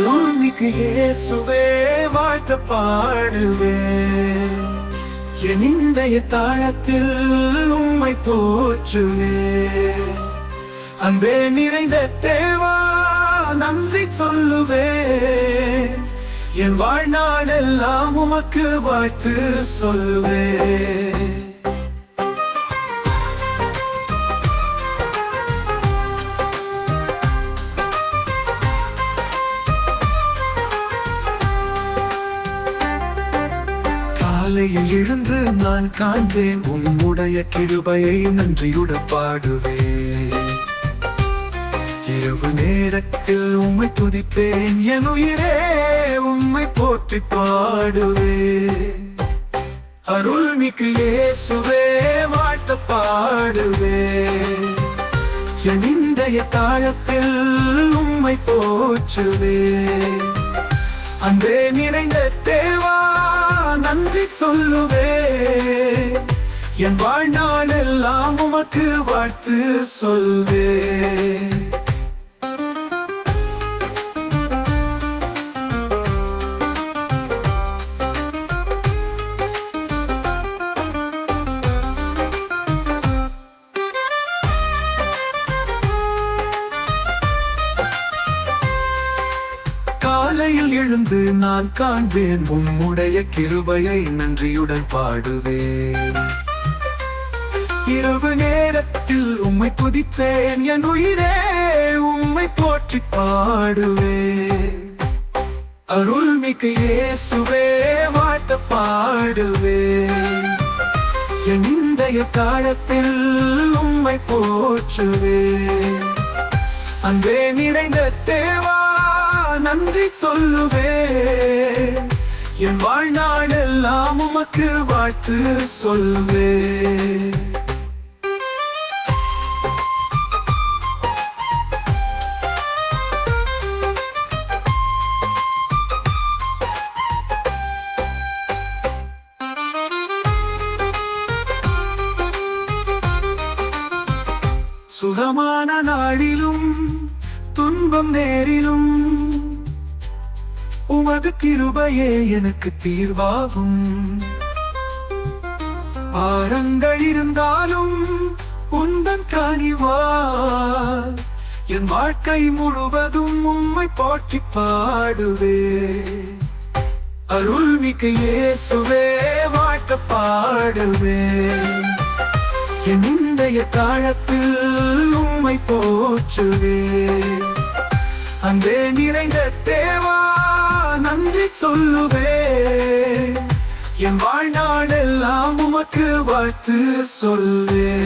அருள்மிக்கு இயேசுவே வாழ்த்த பாடுவேன் என் இந்தைய தாழத்தில் உம்மை போற்றுவேன் அன்பே நிறைந்த தேவா நன்றி சொல்லுவேன் என் வாழ்நாளெல்லாம் உமக்கு வாழ்த்து சொல்வேன் காலையில் எழுந்து நான் காண்பேன். உம்முடைய கிருபையை நன்றியுட பாடுவேன். இரவு நேரத்தில் உம்மை துதிப்பேன். என் உயிரே உம்மை போற்றி பாடுவேன். அருள்மிக்கு இயேசுவே வாழ்த்த பாடுவேன். என் இந்தைய தாழத்தில் உம்மை போற்றுவேன். அன்பே நிறைந்த தேவா நன்றி சொல்லுவே. என் வாழ்நாள் எல்லாம் உமக்கு வாழ்த்து சொல்வே. எழுந்து நான் காண்பேன். உம்முடைய கிருபையை நன்றியுடன் பாடுவேன். இரவு நேரத்தில் உம்மை குதிப்பேன் என் உயிரே உம்மை போற்றி பாடுவேன். அருள்மிகு இயேசுவே வாழ்த்த பாடுவேன். என் இந்தைய காலத்தில் உம்மை போற்றுவேன். அன்பே நிறைந்த தேவா நன்றி சொல்லுவேன் என் வாழ்நாள் எல்லாம் உமக்கு வாழ்த்து சொல்வே சுகமான நாளிலும் துன்பம் நேரிலும் உமது கிருபையே எனக்கு தீர்வாகும். பாரங்கள் இருந்தாலும் உந்தன் கனிவால் என் வாழ்க்கை முழுவதும் உம்மை போற்றி பாடுவே. அருள்மிகு இயேசுவே வாழ்க்க பாடுவே. என் இந்தைய தாழத்தில் உம்மை போற்றுவே. அன்பே நிறைந்த தேவா நன்றி சொல்லுவே. என் வாழ்நாளெல்லாம் உமக்கு வாழ்த்து சொல்வே